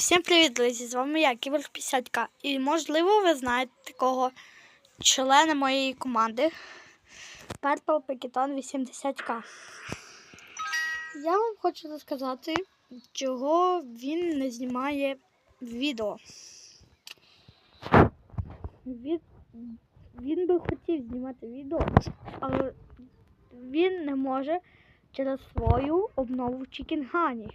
Всім привіт, друзі! З вами я, Кібер 50К. І можливо ви знаєте такого члена моєї команди Purple Piketon 80К. Я вам хочу розказати, чого він не знімає відео. Він, він би хотів знімати відео, але він не може через свою обнову Чікінгані.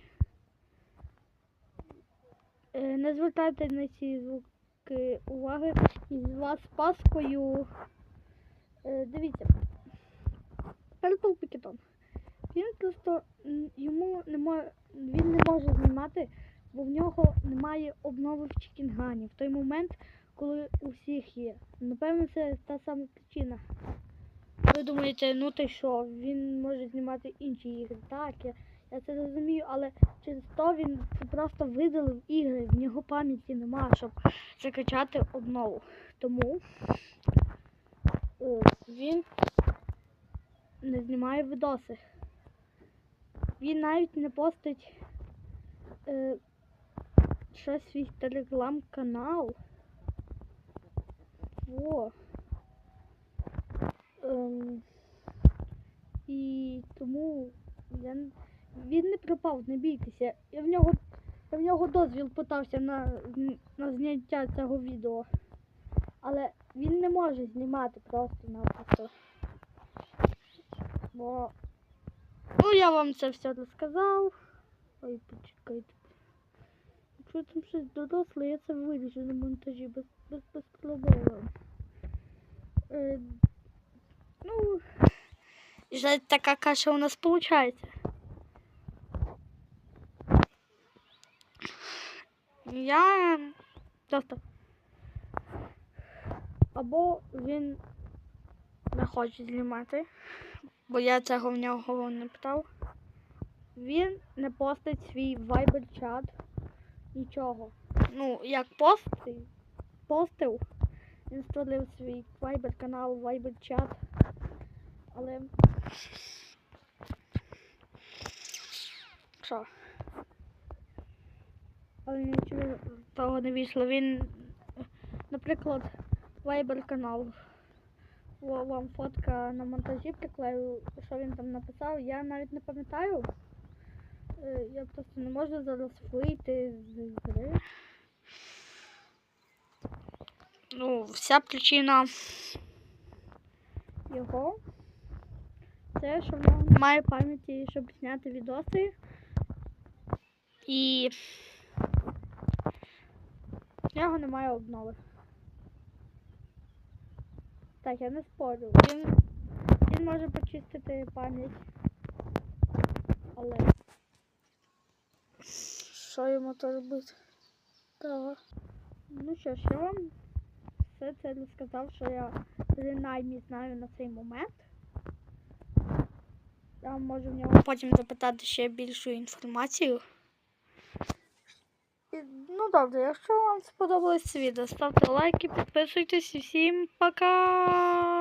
Е, Не звертайте на ці звуки уваги. І з вас паскою. Е, Дивіться. Purple Piketon. Він просто йому немає, він не може знімати, бо в нього немає обнови в Чікінгані в той момент, коли у всіх є. Напевно, це та сама причина. Ви думаєте, ну ти що, він може знімати інші ігри. Так, я, я це розумію, але через то він просто видалив ігри, в нього пам'яті немає, щоб закачати обнову. Тому е, він не знімає відоси. Він навіть не постить е, щось свій телеграм-канал. Во. Ем, і тому я, н- він не бійтеся. Я в нього, я в нього дозвіл питався на, на зняття цього відео. Але він не може знімати просто-напросто. Бо. Ну, я вам це все розказав. Ой, почекайте. Якщо там щось доросле, я це виріжу на монтажі без, без, без проблем. Е, ну, жаль, така каша у нас виходить. Я просто або він не хоче знімати, бо я цього в нього не питав. Він не постить свій Viber чат, нічого. Ну, як постив, постив, він створив свій Viber канал, Viber чат. Але. Що? Але нічого того не вийшло. Він, наприклад, Viber канал. Вам фотка на монтажі приклею, що він там написав. Я навіть не пам'ятаю. Е, Я просто не можу зараз вийти з гри. Ну, вся причина його. Це, що в нього немає пам'яті, щоб зняти відоси. І в нього немає обнови. Так, я не спорю. Він, він може почистити пам'ять. Але що йому то робити? Так. Ну що ж, я вам все це розказав, що я принаймні знаю на цей момент. Я можу в нього потім запитати ще більшу інформацію. І, ну добре, якщо вам сподобалось це відео, ставте лайки, підписуйтесь і всім пока!